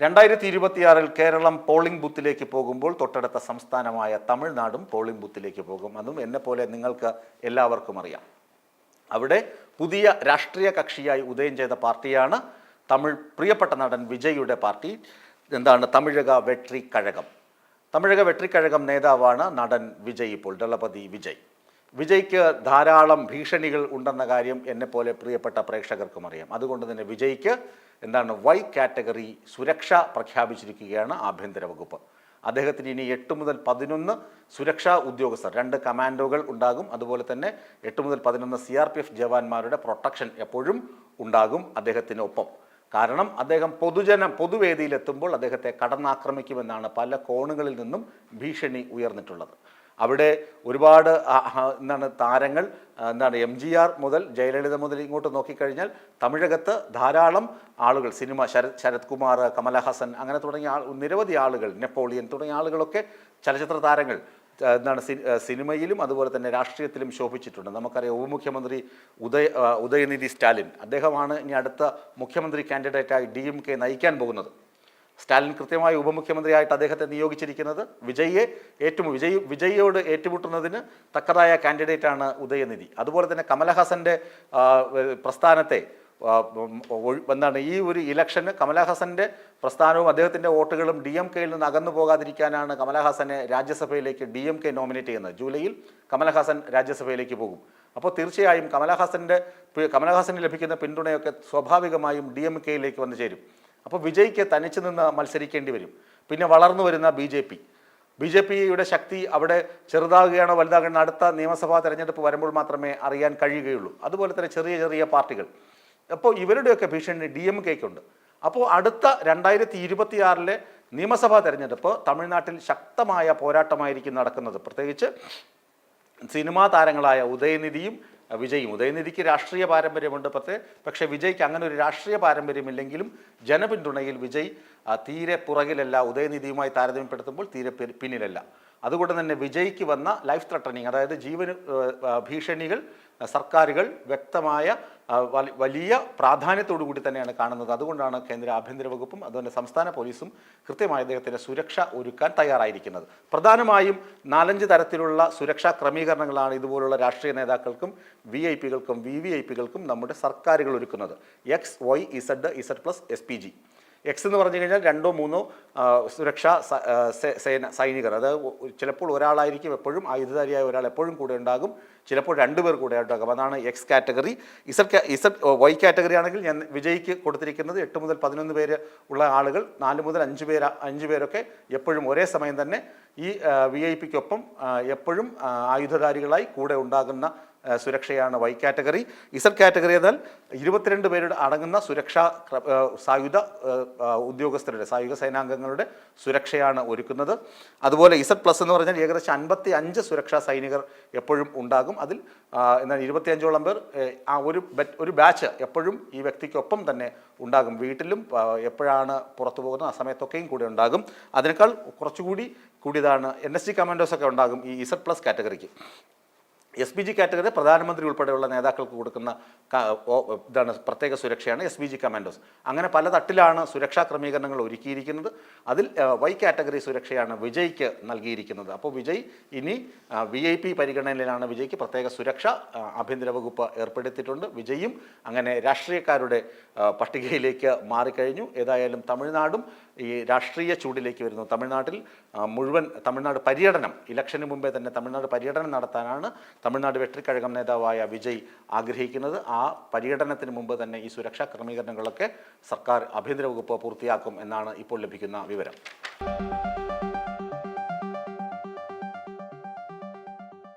രണ്ടായിരത്തി ഇരുപത്തിയാറിൽ കേരളം പോളിംഗ് ബൂത്തിലേക്ക് പോകുമ്പോൾ തൊട്ടടുത്ത സംസ്ഥാനമായ തമിഴ്നാടും പോളിംഗ് ബൂത്തിലേക്ക് പോകും. അതും എന്നെ പോലെ നിങ്ങൾക്ക് എല്ലാവർക്കും അറിയാം. അവിടെ പുതിയ രാഷ്ട്രീയ കക്ഷിയായി ഉദയം ചെയ്ത പാർട്ടിയാണ് തമിഴ് പ്രിയപ്പെട്ട നടൻ വിജയുടെ പാർട്ടി. എന്താണ്? തമിഴക വെട്രി കഴകം തമിഴക വെട്രി വെട്രിക്കഴകം നേതാവാണ് നടൻ വിജയ് ഇപ്പോൾ ദളപതി വിജയ്. വിജയ്ക്ക് ധാരാളം ഭീഷണികൾ ഉണ്ടെന്ന കാര്യം എന്നെപ്പോലെ പ്രിയപ്പെട്ട പ്രേക്ഷകർക്കും അറിയാം. അതുകൊണ്ട് തന്നെ വിജയ്ക്ക് എന്താണ് വൈ കാറ്റഗറി സുരക്ഷ പ്രഖ്യാപിച്ചിരിക്കുകയാണ് ആഭ്യന്തര വകുപ്പ്. അദ്ദേഹത്തിന് ഇനി എട്ട് മുതൽ പതിനൊന്ന് സുരക്ഷാ ഉദ്യോഗസ്ഥർ രണ്ട് കമാൻഡോകൾ ഉണ്ടാകും. അതുപോലെ തന്നെ എട്ട് മുതൽ പതിനൊന്ന് സി ആർ പി എഫ് ജവാന്മാരുടെ പ്രൊട്ടക്ഷൻ എപ്പോഴും ഉണ്ടാകും അദ്ദേഹത്തിനൊപ്പം. കാരണം അദ്ദേഹം പൊതുജനം പൊതുവേദിയിലെത്തുമ്പോൾ അദ്ദേഹത്തെ കടന്നാക്രമിക്കുമെന്നാണ് പല കോണുകളിൽ നിന്നും ഭീഷണി ഉയർന്നിട്ടുള്ളത്. അവിടെ ഒരുപാട് എന്താണ് താരങ്ങൾ എന്താണ് എം ജി ആർ മുതൽ ജയലളിത മുതൽ ഇങ്ങോട്ട് നോക്കിക്കഴിഞ്ഞാൽ തമിഴകത്ത് ധാരാളം ആളുകൾ സിനിമ ശരത് ശരത് കുമാർ കമലഹാസൻ അങ്ങനെ തുടങ്ങിയ ആൾ നിരവധി ആളുകൾ നെപ്പോളിയൻ തുടങ്ങിയ ആളുകളൊക്കെ ചലച്ചിത്ര താരങ്ങൾ എന്താണ് സിനിമയിലും അതുപോലെ തന്നെ രാഷ്ട്രീയത്തിലും ശോഭിച്ചിട്ടുണ്ട്. നമുക്കറിയാം ഉപമുഖ്യമന്ത്രി ഉദയ ഉദയനിധി സ്റ്റാലിൻ അദ്ദേഹമാണ് ഇനി അടുത്ത മുഖ്യമന്ത്രി കാൻഡിഡേറ്റായി ഡി എം കെ നയിക്കാൻ പോകുന്നത്. സ്റ്റാലിൻ കൃത്യമായി ഉപമുഖ്യമന്ത്രിയായിട്ട് അദ്ദേഹത്തെ നിയോഗിച്ചിരിക്കുന്നത് വിജയെ ഏറ്റു വിജയ് വിജയിയോട് ഏറ്റുമുട്ടുന്നതിന് തക്കതായ കാൻഡിഡേറ്റാണ് ഉദയനിധി. അതുപോലെ തന്നെ കമലഹാസന്റെ പ്രസ്ഥാനത്തെ എന്താണ് ഈ ഒരു ഇലക്ഷന് കമലഹാസന്റെ പ്രസ്ഥാനവും അദ്ദേഹത്തിന്റെ വോട്ടുകളും ഡി എം കെയിൽ നിന്ന് അകന്നു പോകാതിരിക്കാനാണ് കമലഹാസനെ രാജ്യസഭയിലേക്ക് ഡി എം കെ നോമിനേറ്റ് ചെയ്യുന്നത്. ജൂലൈയിൽ കമലഹാസൻ രാജ്യസഭയിലേക്ക് പോകും. അപ്പോൾ തീർച്ചയായും കമലഹാസന്റെ കമലഹാസന് ലഭിക്കുന്ന പിന്തുണയൊക്കെ സ്വാഭാവികമായും ഡി എം കെയിലേക്ക് വന്നു ചേരും. അപ്പോൾ വിജയ്ക്ക് തനിച്ച് നിന്ന് മത്സരിക്കേണ്ടി വരും. പിന്നെ വളർന്നു വരുന്ന B J P. B J പിയുടെ ശക്തി അവിടെ ചെറുതാകുകയാണോ വലുതാകുകയാണോ അടുത്ത നിയമസഭാ തെരഞ്ഞെടുപ്പ് വരുമ്പോൾ മാത്രമേ അറിയാൻ കഴിയുകയുള്ളൂ. അതുപോലെ തന്നെ ചെറിയ ചെറിയ പാർട്ടികൾ. അപ്പോൾ ഇവരുടെയൊക്കെ ഭീഷണി ഡി എം കെക്കുണ്ട്. അപ്പോൾ അടുത്ത രണ്ടായിരത്തി ഇരുപത്തിയാറിലെ നിയമസഭാ തെരഞ്ഞെടുപ്പ് തമിഴ്നാട്ടിൽ ശക്തമായ പോരാട്ടമായിരിക്കും നടക്കുന്നത്. പ്രത്യേകിച്ച് സിനിമാ താരങ്ങളായ ഉദയനിധിയും വിജയും ഉദയനിധിക്ക് രാഷ്ട്രീയ പാരമ്പര്യമുണ്ട് പക്ഷേ പക്ഷേ വിജയ്ക്ക് അങ്ങനെ ഒരു രാഷ്ട്രീയ പാരമ്പര്യമില്ലെങ്കിലും ജനപിന്തുണയിൽ വിജയ് തീരെ പുറകിലല്ല ഉദയനിധിയുമായി താരതമ്യപ്പെടുത്തുമ്പോൾ തീരെ പിന്നിലല്ല. അതുകൊണ്ട് തന്നെ വിജയ്ക്ക് വന്ന ലൈഫ് ത്രട്ടണിങ് അതായത് ജീവന് ഭീഷണികൾ സർക്കാരുകൾ വ്യക്തമായ വലിയ പ്രാധാന്യത്തോടു കൂടി തന്നെയാണ് കാണുന്നത്. അതുകൊണ്ടാണ് കേന്ദ്ര ആഭ്യന്തര വകുപ്പും അതുപോലെ സംസ്ഥാന പോലീസും കൃത്യമായി അദ്ദേഹത്തിന്റെ സുരക്ഷ ഒരുക്കാൻ തയ്യാറായിരിക്കുന്നത്. പ്രധാനമായും നാലഞ്ച് തരത്തിലുള്ള സുരക്ഷാ ക്രമീകരണങ്ങളാണ് ഇതുപോലുള്ള രാഷ്ട്രീയ നേതാക്കൾക്കും വി ഐ പികൾക്കും വി വി ഐ പികൾക്കും നമ്മുടെ സർക്കാരുകൾ ഒരുക്കുന്നത്. X Y Z Z plus S P G X എന്ന് പറഞ്ഞു കഴിഞ്ഞാൽ രണ്ടോ മൂന്നോ സുരക്ഷാ സേന സൈനികർ. അത് ചിലപ്പോൾ ഒരാളായിരിക്കും എപ്പോഴും ആയുധധാരിയായ ഒരാൾ എപ്പോഴും കൂടെ ഉണ്ടാകും. ചിലപ്പോൾ രണ്ടുപേർ കൂടെ ഉണ്ടാകും. അതാണ് X category Z Z Y category ആണെങ്കിൽ ഞാൻ വിജയ്ക്ക് കൊടുത്തിരിക്കുന്നത് എട്ട് മുതൽ പതിനൊന്ന് പേര് ഉള്ള ആളുകൾ നാല് മുതൽ അഞ്ച് പേര് അഞ്ച് പേരൊക്കെ എപ്പോഴും ഒരേ സമയം തന്നെ ഈ വി ഐ പിക്കൊപ്പം എപ്പോഴും ആയുധധാരികളായി കൂടെ ഉണ്ടാകുന്ന സുരക്ഷയാണ് വൈ കാറ്റഗറി ഇസഡ് കാറ്റഗറി എന്നാൽ ഇരുപത്തിരണ്ട് പേരുടെ അടങ്ങുന്ന സുരക്ഷാ സായുധ ഉദ്യോഗസ്ഥരുടെ സായുധ സേനാംഗങ്ങളുടെ സുരക്ഷയാണ് ഒരുക്കുന്നത്. അതുപോലെ ഇസഡ് പ്ലസ് എന്ന് പറഞ്ഞാൽ ഏകദേശം അൻപത്തി അഞ്ച് സുരക്ഷാ സൈനികർ എപ്പോഴും ഉണ്ടാകും. അതിൽ എന്നാൽ ഇരുപത്തിയഞ്ചോളം പേർ ആ ഒരു ഒരു ബാച്ച് എപ്പോഴും ഈ വ്യക്തിക്കൊപ്പം തന്നെ ഉണ്ടാകും. വീട്ടിലും എപ്പോഴാണ് പുറത്തു പോകുന്നത് ആ സമയത്തൊക്കെയും കൂടെ ഉണ്ടാകും. അതിനേക്കാൾ കുറച്ചുകൂടി കൂടിയതാണ് എൻ എസ് ജി കമാൻഡോസ് ഒക്കെ ഉണ്ടാകും ഈ ഇസഡ് പ്ലസ് കാറ്റഗറിക്ക് എസ് ബി ജി കാറ്റഗറി പ്രധാനമന്ത്രി ഉൾപ്പെടെയുള്ള നേതാക്കൾക്ക് കൊടുക്കുന്ന ഇതാണ് പ്രത്യേക സുരക്ഷയാണ് എസ് ബി ജി കമാൻഡോസ്. അങ്ങനെ പല തട്ടിലാണ് സുരക്ഷാ ക്രമീകരണങ്ങൾ ഒരുക്കിയിരിക്കുന്നത്. അതിൽ വൈ കാറ്റഗറി സുരക്ഷയാണ് വിജയ്ക്ക് നൽകിയിരിക്കുന്നത്. അപ്പോൾ വിജയ് ഇനി വി ഐ പി പരിഗണനയിലാണ് വിജയ്ക്ക് പ്രത്യേക സുരക്ഷ ആഭ്യന്തര വകുപ്പ് ഏർപ്പെടുത്തിയിട്ടുണ്ട്. വിജയും അങ്ങനെ രാഷ്ട്രീയക്കാരുടെ പട്ടികയിലേക്ക് മാറിക്കഴിഞ്ഞു. ഏതായാലും തമിഴ്നാടും ഈ രാഷ്ട്രീയ ചൂടിലേക്ക് വരുന്നു. തമിഴ്നാട്ടിൽ മുഴുവൻ തമിഴ്നാട് പര്യടനം ഇലക്ഷന് മുമ്പേ തന്നെ തമിഴ്നാട് പര്യടനം നടത്താനാണ് തമിഴ്നാട് വെട്ടിക്കഴകം നേതാവായ വിജയ് ആഗ്രഹിക്കുന്നത്. ആ പര്യടനത്തിന് മുമ്പ് തന്നെ ഈ സുരക്ഷാ ക്രമീകരണങ്ങളൊക്കെ സർക്കാർ ആഭ്യന്തര വകുപ്പ് പൂർത്തിയാക്കും എന്നാണ് ഇപ്പോൾ ലഭിക്കുന്ന വിവരം.